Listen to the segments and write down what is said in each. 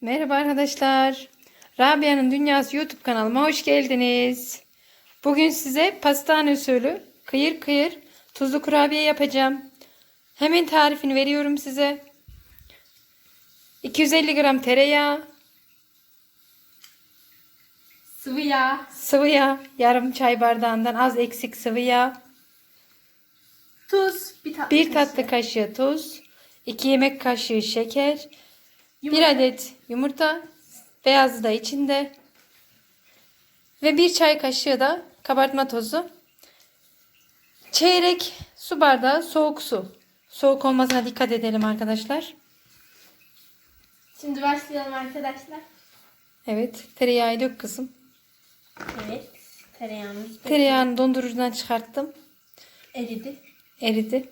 Merhaba arkadaşlar. Rabia'nın Dünyası YouTube kanalıma hoş geldiniz. Bugün size pastane usulü kıyır kıyır tuzlu kurabiye yapacağım. Hemen tarifini veriyorum size. 250 gram tereyağı, Sıvı yağ, sıvı yağ, yarım çay bardağından az eksik sıvı yağ, tuz, bir tatlı, bir tatlı kaşığı tuz, 2 yemek kaşığı şeker, yumurta, Bir adet yumurta, beyazı da içinde. Ve bir çay kaşığı da kabartma tozu. Çeyrek su bardağı soğuk su. Soğuk olmasına dikkat edelim arkadaşlar. Şimdi başlayalım arkadaşlar. Evet, tereyağı dök kızım. Evet, tereyağımız Tereyağını dondurucudan çıkarttım. eridi. Eridi.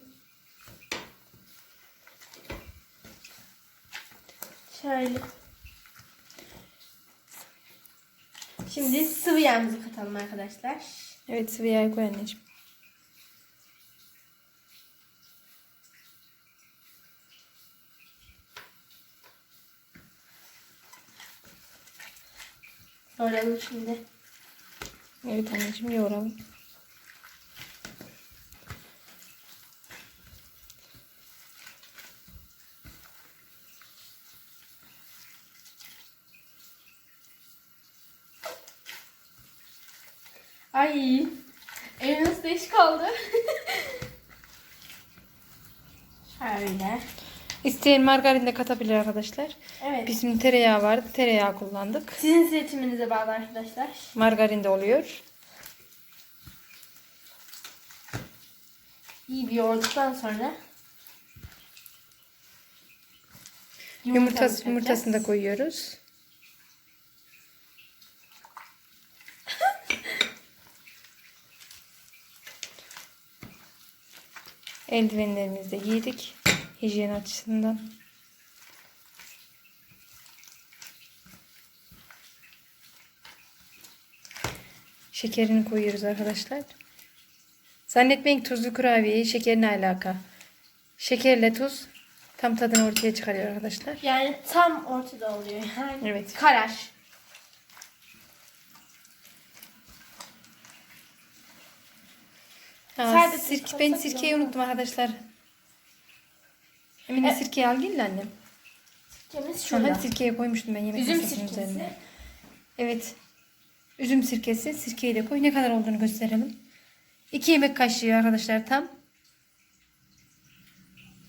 Şöyle. Şimdi sıvı yağımızı katalım arkadaşlar. Evet, sıvı yağ koy anneciğim. Doğrayalım şimdi. Evet anneciğim yoğuralım. Ay, elim nasıl değişik oldu. Şöyle. İsteyen margarin de katabilir arkadaşlar. Evet. Bizim tereyağı vardı. Tereyağı kullandık. Sizin seçiminize bağlı arkadaşlar. Margarin de oluyor. İyi bir yoğurduktan sonra Yumurtası, yumurtasını da koyuyoruz. Eldivenlerimizi de giydik. Hijyen açısından. Şekerini koyuyoruz arkadaşlar. Zannetmeyin tuzlu kurabiye şekerine alaka. Şekerle tuz tam tadını ortaya çıkarıyor arkadaşlar. Yani tam ortada oluyor. Yani Evet. Karar. Ha, Sadece sirke, ben sirkeyi unuttum arkadaşlar. Emine E- sirkeyi al gel annem. Sirkemiz şurada. sirkeyi koymuştum ben yemek Üzüm sirkesi. üzerine. Evet. Üzüm sirkesi. Sirkeyi de koy. Ne kadar olduğunu gösterelim. 2 yemek kaşığı arkadaşlar tam.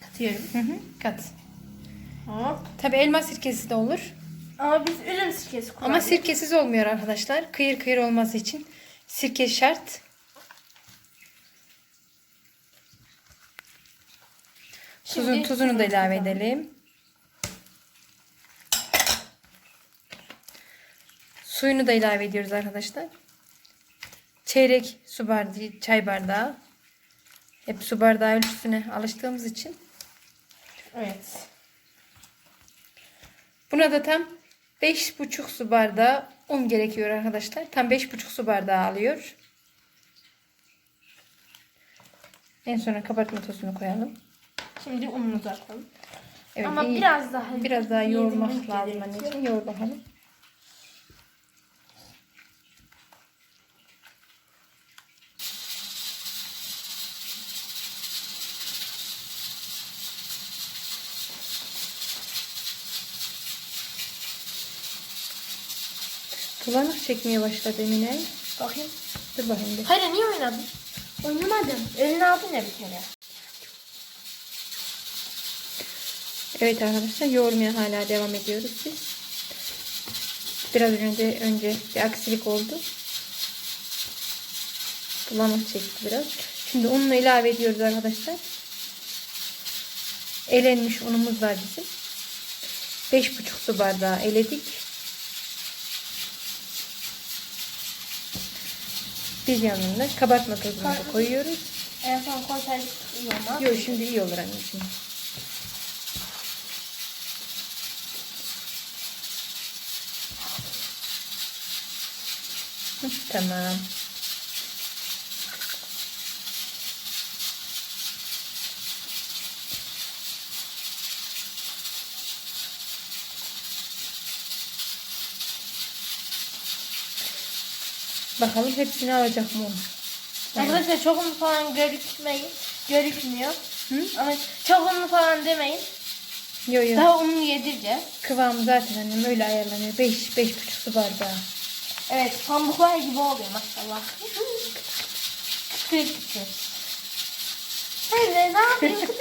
Katıyorum. Hı hı, kat. Hop. Tabi elma sirkesi de olur. Ama biz üzüm sirkesi kullandık. Ama sirkesiz olmuyor arkadaşlar. Kıyır kıyır olması için sirke şart. Tuzun, Şimdi tuzunu da ilave edelim. Suyunu da ilave ediyoruz arkadaşlar. Çeyrek su bardağı, çay bardağı. Hep su bardağı ölçüsüne alıştığımız için. Evet. Buna da tam 5,5 su bardağı un gerekiyor arkadaşlar. Tam 5,5 su bardağı alıyor. En sona kabartma tozunu koyalım. Şimdi unumuzu atalım. Evet, Ama iyi. biraz daha biraz daha yoğurmak lazım anneciğim. Yoğur bakalım. Bulanık çekmeye başladı Emine. Bakayım. Dur bakayım bir. Hayır niye oynadın? Oynamadım. Eline aldın ya bir kere. Evet arkadaşlar yoğurmaya hala devam ediyoruz biz. Biraz önce önce bir aksilik oldu. Bulanık çekti biraz. Şimdi ununu ilave ediyoruz arkadaşlar. Elenmiş unumuz var bizim. 5,5 su bardağı eledik. Bir yanında kabartma tozunu da koyuyoruz. En son koysaydık iyi olmaz. Yok şimdi iyi olur anneciğim. Tamam. Bakalım hepsini alacak mı? Arkadaşlar çok mu falan görükmeyin. Görükmüyor. Hı? Ama çok unlu falan demeyin. Yo yo. Daha unlu yedireceğiz. Kıvamı zaten annem öyle ayarlanıyor. 5 beş, beş buçuk su bardağı. Evet pamuklar gibi oluyor maşallah. Kıtır kıtır. Anne ne yapayım.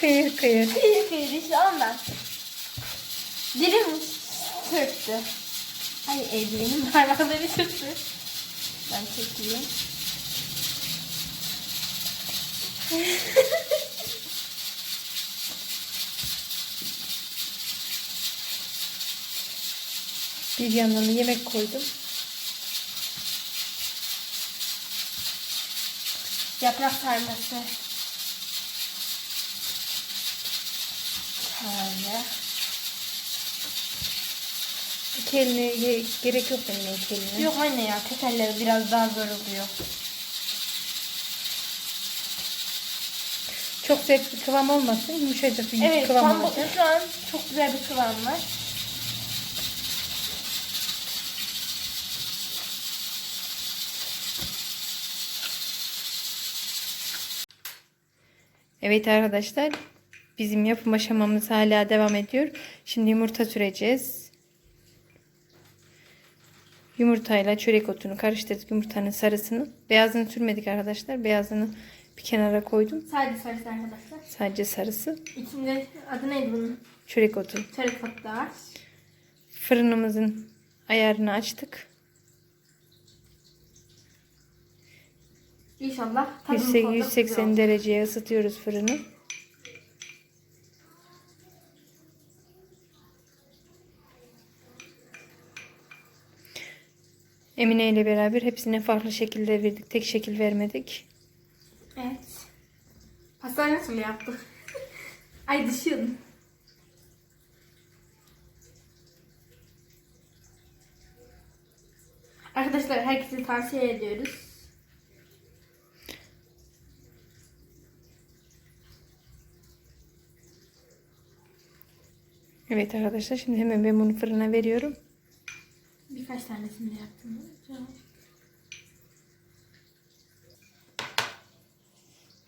Kıyır kıyır. Kıyır kıyır işte ondan. Dilim sürttü. Ay eldivenim parmakları sürttü. Ben çekeyim. Bir yandan da yemek koydum. Yaprak sarması. Şöyle. İki eline ge- gerek yok benim iki eline. Yok anne ya keselleri biraz daha zor oluyor. Çok bir kıvam olmasın. Yumuşacık bir Evet kıvam olacak. şu an çok güzel bir kıvam var. Evet arkadaşlar. Bizim yapım aşamamız hala devam ediyor. Şimdi yumurta süreceğiz. Yumurtayla çörek otunu karıştırdık yumurtanın sarısını. Beyazını sürmedik arkadaşlar. Beyazını bir kenara koydum. Sadece sarısı arkadaşlar. Sadece sarısı. İçinde adı neydi bunun? Çörek otu. Çörek otu da var. Fırınımızın ayarını açtık. İnşallah tadını 180 koyacak, güzel 180 olacak. dereceye ısıtıyoruz fırını. Emine ile beraber hepsine farklı şekilde verdik. Tek şekil vermedik. Evet. Pastane nasıl yaptım? Ay düşüyordum. Arkadaşlar herkese tavsiye ediyoruz. Evet arkadaşlar şimdi hemen ben bunu fırına veriyorum. Birkaç tanesini yaptım.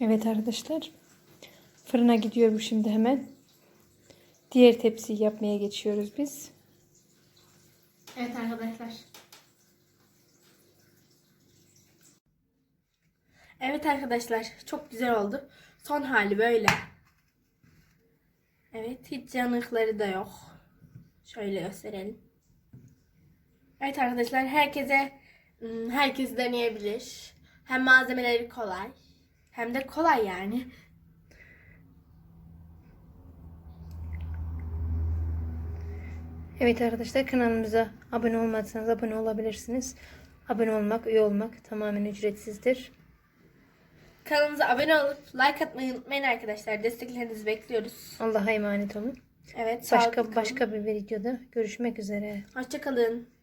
Evet arkadaşlar. Fırına gidiyor bu şimdi hemen. Diğer tepsiyi yapmaya geçiyoruz biz. Evet arkadaşlar. Evet arkadaşlar çok güzel oldu. Son hali böyle. Evet hiç yanıkları da yok. Şöyle gösterelim. Evet arkadaşlar herkese ım, herkes deneyebilir. Hem malzemeleri kolay hem de kolay yani. Evet arkadaşlar kanalımıza abone olmadıysanız abone olabilirsiniz. Abone olmak, üye olmak tamamen ücretsizdir. Kanalımıza abone olup like atmayı unutmayın arkadaşlar. Desteklerinizi bekliyoruz. Allah'a emanet olun. Evet. Başka başka bir videoda görüşmek üzere. Hoşçakalın.